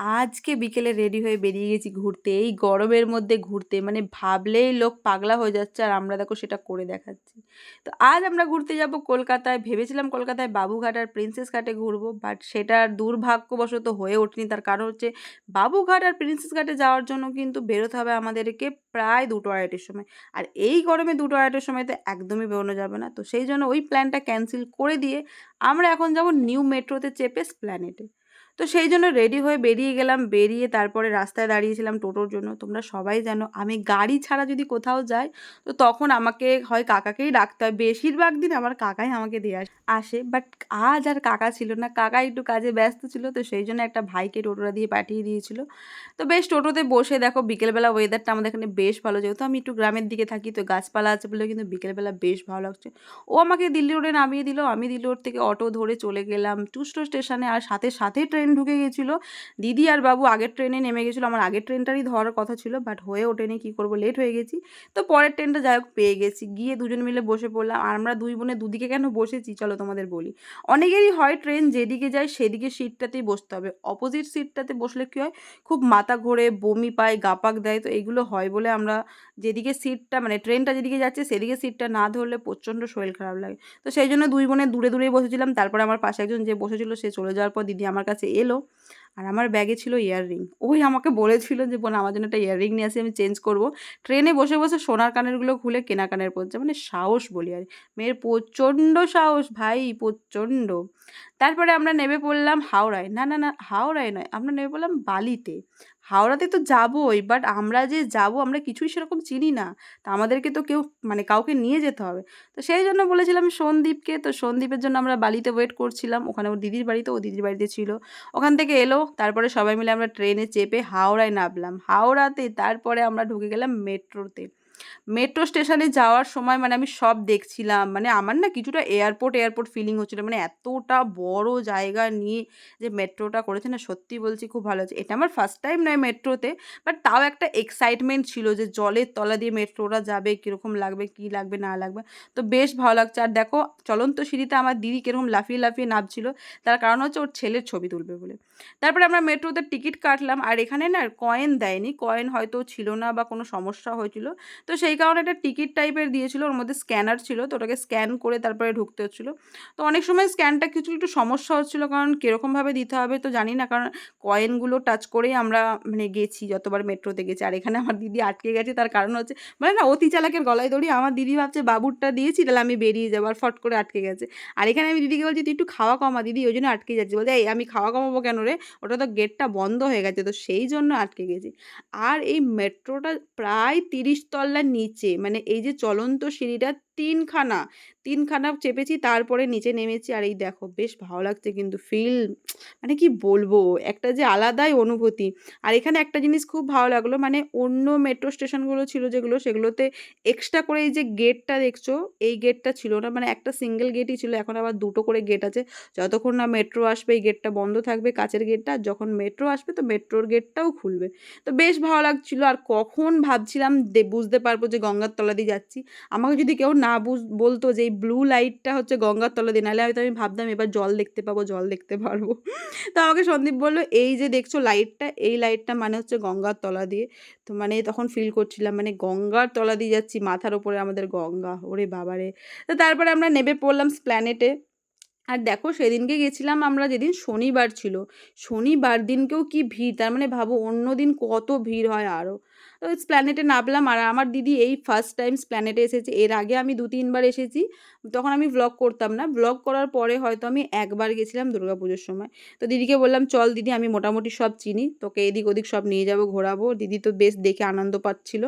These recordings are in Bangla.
আজকে বিকেলে রেডি হয়ে বেরিয়ে গেছি ঘুরতে, এই গরমের মধ্যে ঘুরতে। মানে ভাবলেই লোক পাগলা হয়ে যাচ্ছে আর আমরা দেখো সেটা করে দেখাচ্ছি। তো আজ আমরা ঘুরতে যাব কলকাতায়। ভেবেছিলাম কলকাতায় বাবুঘাট আর প্রিন্সেস ঘাটে ঘুরবো বাট সেটা দুর্ভাগ্যবশত হয়ে ওঠেনি। তার কারণ হচ্ছে বাবুঘাট আর প্রিন্সেস ঘাটে যাওয়ার জন্য কিন্তু বেরোতে হবে আমাদেরকে প্রায় দুটো আড়াইটের সময়। আর এই গরমে দুটো আড়াইটের সময় তো একদমই বেরোনো যাবে না। তো সেই জন্য ওই প্ল্যানটা ক্যান্সেল করে দিয়ে আমরা এখন যাব নিউ মেট্রোতে চেপে স্প্ল্যানেটে। তো সেই জন্য রেডি হয়ে বেরিয়ে গেলাম। বেরিয়ে তারপরে রাস্তায় দাঁড়িয়েছিলাম টোটোর জন্য। তোমরা সবাই জানো, আমি গাড়ি ছাড়া যদি কোথাও যাই, তো তখন আমাকে হয় কাকাকেই ডাকতে হয়। বেশিরভাগ দিন আমার কাকাই আমাকে দিয়ে আসে বাট আজ আর কাকা ছিল না। কাকা একটু কাজে ব্যস্ত ছিল, তো সেই জন্য একটা ভাইকে টোটোটা দিয়ে পাঠিয়ে দিয়েছিল। তো বেশ টোটোতে বসে দেখো, বিকেলবেলা ওয়েদারটা আমাদের এখানে বেশ ভালো। যেহেতু আমি একটু গ্রামের দিকে থাকি, তো গাছপালা আছে বলে কিন্তু বিকেলবেলা বেশ ভালো লাগছে। ও আমাকে দিল্লি রোডে নামিয়ে দিল। আমি দিল্লি রোড থেকে অটো ধরে চলে গেলাম। টুস্টো স্টেশনে আর সাথে সাথে ট্রেন ঢুকে গেছিল। দিদি আর বাবু আগের ট্রেনে নেমে গেছিল। আমার আগের ট্রেনটারই ধরার কথা ছিল বাট হয়ে ওঠেনি, কী করব লেট হয়ে গেছি। তো পরের ট্রেনটা যাই হোক পেয়ে গেছি। গিয়ে দুজন মিলে বসে পড়লাম। আর আমরা দুই বোনে দুদিকে কেন বসেছি, চলো তোমাদের বলি। অনেকেরই হয় ট্রেন যেদিকে যায়, সেদিকে সিটটাতেই বসতে হবে। অপোজিট সিটটাতে বসলে কী হয়, খুব মাথা ঘোরে, বমি পায় গাপাক দেয়, তো এগুলো হয় বলে আমরা যেদিকে সিটটা মানে ট্রেনটা যেদিকে যাচ্ছে, সেদিকে সিটটা না ধরলে প্রচণ্ড শরীর খারাপ লাগে। তো সেই জন্য দুই বোনে দূরে দূরেই বসেছিলাম। তারপরে আমার পাশে একজন যে বসেছিল, সে চলে যাওয়ার পর দিদি আমার কাছে এলো আর আমার ব্যাগে ছিল ইয়াররিং। ওই আমাকে বলেছিল যে, বোন, আমার জন্য একটা ইয়াররিং নিয়ে আসি, আমি চেঞ্জ করব। ট্রেনে বসে বসে সোনার কানেরগুলো খুলে কেনা কানের পড়ছে মানে সাহস বলি আর মেয়ের প্রচণ্ড সাহস, ভাই, প্রচণ্ড। তারপরে আমরা নেমে পড়লাম হাওড়ায়। না না না, হাওড়ায় নয়, আমরা নেমে পড়লাম বালিতে। হাওড়াতে তো যাবোই বাট আমরা যে যাব আমরা কিছুই সেরকম চিনি না। তা আমাদেরকে তো কেউ মানে কাউকে নিয়ে যেতে হবে। তো সেই জন্য বলেছিলাম সন্দীপকে, তো সন্দীপের জন্য আমরা বালিতে ওয়েট করছিলাম। ওখানে ওর দিদির বাড়িতে, ও দিদির বাড়িতে ছিল। ওখান থেকে এলো, তারপরে সবাই মিলে আমরা ট্রেনে চেপে হাওড়ায় নামলাম। হাওড়াতে তারপরে আমরা ঢুকে গেলাম মেট্রোতে। মেট্রো স্টেশনে যাওয়ার সময় মানে আমি সব দেখছিলাম মানে আমার না কিছুটা এয়ারপোর্ট এয়ারপোর্ট ফিলিং হচ্ছিল মানে এতটা বড় জায়গা নিয়ে যে মেট্রোটা করেছে না, সত্যি বলছি খুব ভালো হচ্ছে এটা আমার ফার্স্ট টাইম নয় মেট্রোতে বাট তাও একটা এক্সাইটমেন্ট ছিল যে জলের তলা দিয়ে মেট্রোটা যাবে, কীরকম লাগবে, কী লাগবে, না লাগবে। তো বেশ ভালো লাগছে। আর দেখো, চলন্ত সিঁড়িতে আমার দিদি কীরকম লাফিয়ে লাফিয়ে নামছিল, তার কারণ হচ্ছে ওর ছেলের ছবি তুলবে বলে। তারপরে আমরা মেট্রোতে টিকিট কাটলাম, আর এখানে না কয়েন দেয়নি কয়েন হয়তো ছিল না বা কোনো সমস্যা হয়েছিল তো সেই কারণে একটা টিকিট টাইপের দিয়েছিল, ওর মধ্যে স্ক্যানার ছিল, তো ওটাকে স্ক্যান করে তারপরে ঢুকতে হচ্ছিল। তো অনেক সময় স্ক্যানটা কিছু একটু সমস্যা হচ্ছিল, কারণ কীরকমভাবে দিতে হবে তো জানি না, কারণ কয়েনগুলো টাচ করেই আমরা মানে গেছি, যতবার মেট্রোতে গেছি। আর এখানে আমার দিদি আটকে গেছে, তার কারণ হচ্ছে মানে না, অতি চালাকের গলায় দড়ি আমার দিদি ভাবছে, বাবুরটা দিয়েছি, তাহলে আমি বেরিয়ে যাব। আর ফট করে আটকে গেছে। আর এখানে আমি দিদিকে বলছি, তুই একটু খাওয়া কমা দিদি, ওই জন্য আটকে যাচ্ছি। বলছে, এই, আমি খাওয়া কমাবো কেন রে? ওটা তো গেটটা বন্ধ হয়ে গেছে। তো সেই জন্য আটকে গেছি। আর এই মেট্রোটা প্রায় তিরিশ তলার নিচে মানে এই যে চলন্ত সিঁড়িটা তিনখানা তিনখানা চেপেছি, তারপরে নিচে নেমেছি। আর এই দেখো, বেশ ভালো লাগছে কিন্তু ফিল মানে কি বলব, একটা যে আলাদাই অনুভূতি। আর এখানে একটা জিনিস খুব ভালো লাগল মানে অন্য মেট্রো স্টেশনগুলো ছিল যেগুলো, সেগুলোতে এক্সট্রা করে এই যে গেটটা দেখছ, এই গেটটা ছিল না। মানে একটা সিঙ্গেল গেটই ছিল, এখন আবার দুটো করে গেট আছে। যতক্ষণ না মেট্রো আসবে, এই গেটটা বন্ধ থাকবে কাচের গেটটা আর যখন মেট্রো আসবে, তো মেট্রোর গেটটাও খুলবে। তো বেশ ভালো লাগছিল। আর কখন ভাবছিলাম বুঝতে পারব যে গঙ্গার তলা দিয়ে যাচ্ছি। আমাকে যদি কেউ না বুঝ, বলতো যে এই ব্লু লাইটটা হচ্ছে গঙ্গার তলা দিয়ে নাহলে হয়তো আমি ভাবতাম এবার জল দেখতে পাবো, জল দেখতে পারব। তো আমাকে সন্দীপ বলল, এই যে দেখছ লাইটটা এই লাইটটা মানে হচ্ছে গঙ্গার তলা দিয়ে। তো মানে তখন ফিল করছিলাম মানে গঙ্গার তলা দিয়ে যাচ্ছি, মাথার ওপরে আমাদের গঙ্গা, ওরে বাবারে তো তারপরে আমরা নেমে পড়লাম স্প্ল্যানেটে আর দেখো সেদিনকে গেছিলাম আমরা, যেদিন শনিবার ছিল। শনিবার দিনকেও কি ভিড়, তার মানে ভাবো অন্য দিন কত ভিড় হয় আরও তো স্প্ল্যানেটে নামলাম আর আমার দিদি এই ফার্স্ট টাইম স্প্ল্যানেটে এসেছে। এর আগে আমি দু, তিনবার এসেছি। তখন আমি ব্লগ করতাম না। ব্লগ করার পরে হয়তো আমি একবার গেছিলাম পুজোর সময়। তো দিদিকে বললাম, চল দিদি, আমি মোটামুটি সব চিনি। তোকে এদিক ওদিক সব নিয়ে যাব, ঘোরাবো। দিদি তো বেশ দেখে আনন্দ পাচ্ছিল।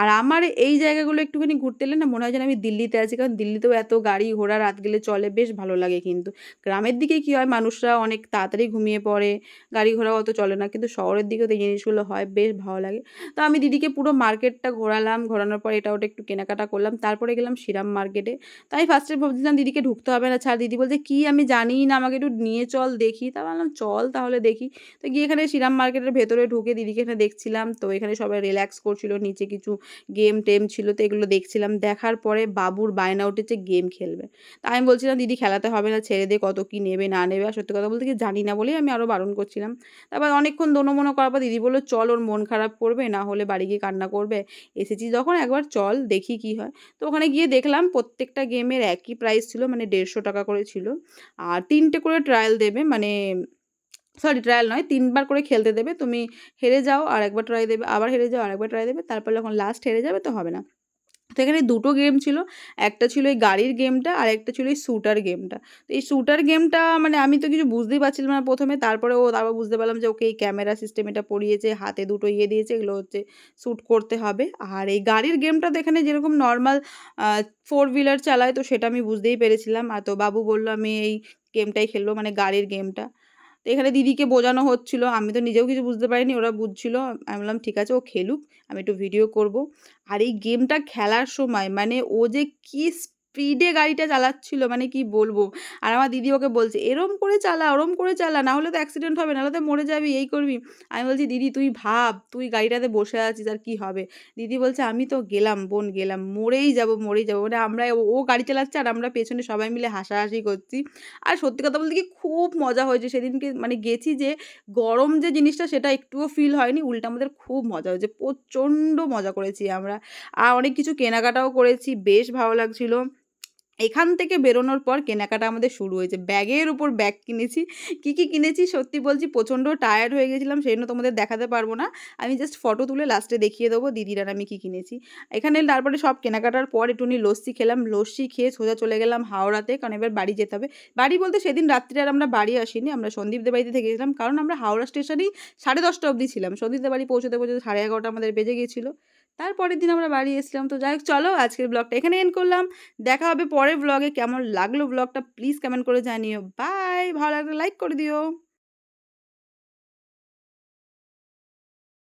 আর আমার এই জায়গাগুলো একটুখানি ঘুরতে এলে না, মনে হয় যেন আমি দিল্লিতে আছি। কারণ দিল্লিতেও এত গাড়ি ঘোড়া রাত গেলে চলে, বেশ ভালো লাগে কিন্তু। গ্রামের দিকে কী হয়, মানুষরা অনেক তাড়াতাড়ি ঘুমিয়ে পড়ে। গাড়ি ঘোড়া অত চলে না, কিন্তু শহরের দিকেও তো এই জিনিসগুলো হয়, বেশ ভালো লাগে। তো আমি দিদি দিদিকে পুরো মার্কেটটা ঘোরালাম, ঘোরানোর পর এটা ওটা একটু কেনাকাটা করলাম, তারপরে গেলাম শ্রীরাম মার্কেটে। তাই ফার্স্টে ভাবছিলাম, দিদিকে ঢুকতে হবে না, ছাড় দিদি। বলছে, কি? আমি জানি না, আমাকে একটু নিয়ে চল দেখি। তা বললাম চল তাহলে দেখি। তো গিয়ে এখানে শ্রীরাম মার্কেটের ভেতরে ঢুকে দিদিকে এখানে দেখছিলাম। তো এখানে সবাই রিল্যাক্স করছিল, নিচে কিছু গেম টেম ছিল, তো এগুলো দেখছিলাম। দেখার পরে বাবুর বায়না উঠেছে গেম খেলবে। তা আমি বলছিলাম, দিদি খেলাতে হবে না, ছেড়ে দে, কত কি নেবে, না নেবে। আর সত্যি কথা বলতে কি জানি না বলেই আমি আরও বারণ করছিলাম। তারপর অনেকক্ষণ দোনো করার পর দিদি বলল, চল, ওর মন খারাপ করবে, না হলে বাড়ি গিয়ে কান্না করবে? এসেছি যখন, একবার চল দেখি কি হয়। তো ওখানে গিয়ে দেখলাম প্রত্যেকটা গেমের একই প্রাইস ছিল মানে দেড়শো টাকা করে ছিল। আর তিনটে করে ট্রায়াল দেবে মানে সরি ট্রায়াল নয়, তিনবার করে খেলতে দেবে। তুমি হেরে যাও আর একবার ট্রাই দেবে, আবার হেরে যাও আর একবার ট্রাই দেবে, তারপর যখন লাস্ট হেরে যাবে তো হবে না। তো এখানে দুটো গেম ছিল। একটা ছিল এই গাড়ির গেমটা আর একটা ছিল এই শ্যুটার গেমটা তো এই শ্যুটার গেমটা মানে আমি তো কিছু বুঝতেই পারছিলাম না প্রথমে। তারপরে ও তারপর বুঝতে পারলাম যে ওকে এই ক্যামেরা সিস্টেম এটা পড়িয়েছে, হাতে দুটো ইয়ে দিয়েছে, এগুলো হচ্ছে শ্যুট করতে হবে। আর এই গাড়ির গেমটা তো এখানে যেরকম নর্মাল ফোর হুইলার চালায়, তো সেটা আমি বুঝতেই পেরেছিলাম। আর তো বাবু বলল, আমি এই গেমটাই খেলব। মানে গাড়ির গেমটা তো এখানে দিদিকে বোঝানো হচ্ছিল। আমি তো নিজেও কিছু বুঝতে পারিনি, ওরা বুঝছিল। আমি বললাম, ঠিক আছে, ও খেলুক, আমি একটু ভিডিও করব। আর এই গেমটা খেলার সময় মানে ও যে কী স্পিডে গাড়িটা চালাচ্ছিল মানে কি বলব? আর আমার দিদি ওকে বলছে, এরম করে চালা, ওরম করে চালা না হলে তো অ্যাক্সিডেন্ট হবে, নাহলে তো মরে যাবি, এই করবি। আমি বলছি, দিদি, তুই ভাব, তুই গাড়িটাতে বসে আছিস, আর কি হবে? দিদি বলছে, আমি তো গেলাম, বোন গেলাম, মরেই যাব, মরেই যাব। মানে আমরা, ও গাড়ি চালাচ্ছে আর আমরা পেছনে সবাই মিলে হাসাহাসি করছি। আর সত্যি কথা বলতে কি খুব মজা হয়েছে, সেদিনকে মানে গেছি যে গরম যে জিনিসটা, সেটা একটুও ফিল হয়নি, উল্টা আমাদের খুব মজা হয়েছে, প্রচণ্ড মজা করেছি আমরা। আর অনেক কিছু কেনাকাটাও করেছি, বেশ ভালো লাগছিল। এখান থেকে বেরোনোর পর কেনাকাটা আমাদের শুরু হয়েছে। ব্যাগের উপর ব্যাগ কিনেছি। কি কি কিনেছি? সত্যি বলছি, প্রচণ্ড টায়ার্ড হয়ে গেছিলাম, সেই জন্য তোমাদের দেখাতে পারব না। আমি জাস্ট ফটো তুলে লাস্টে দেখিয়ে দেবো দিদিরা আমি কি কিনেছি। এখানে তারপরে সব কেনাকাটার পর একটুনি লস্যি খেলাম। লস্যি খেয়ে সোজা চলে গেলাম হাওড়াতে, কারণ এবার বাড়ি যেতে হবে। বাড়ি বলতে সেদিন রাত্রে আর আমরা বাড়ি আসিনি, আমরা সন্দীপদের বাড়িতে থেকে গেছিলাম কারণ আমরা হাওড়া স্টেশনেই সাড়ে দশটা অবধি ছিলাম। সন্দীপদের বাড়ি পৌঁছতে পৌঁছতে সাড়ে এগারোটা আমাদের বেজে গিয়েছিল। তারপরের দিন আমরা বাড়ি এসেছিলাম। তো যাই হোক, চলো আজকের ব্লগটা এখানে এন্ড করলাম। দেখা হবে পরের ব্লগে। কেমন লাগল ব্লগটা প্লিজ কমেন্ট করে জানিও। বাই ভালো লাগলে লাইক করে দিও।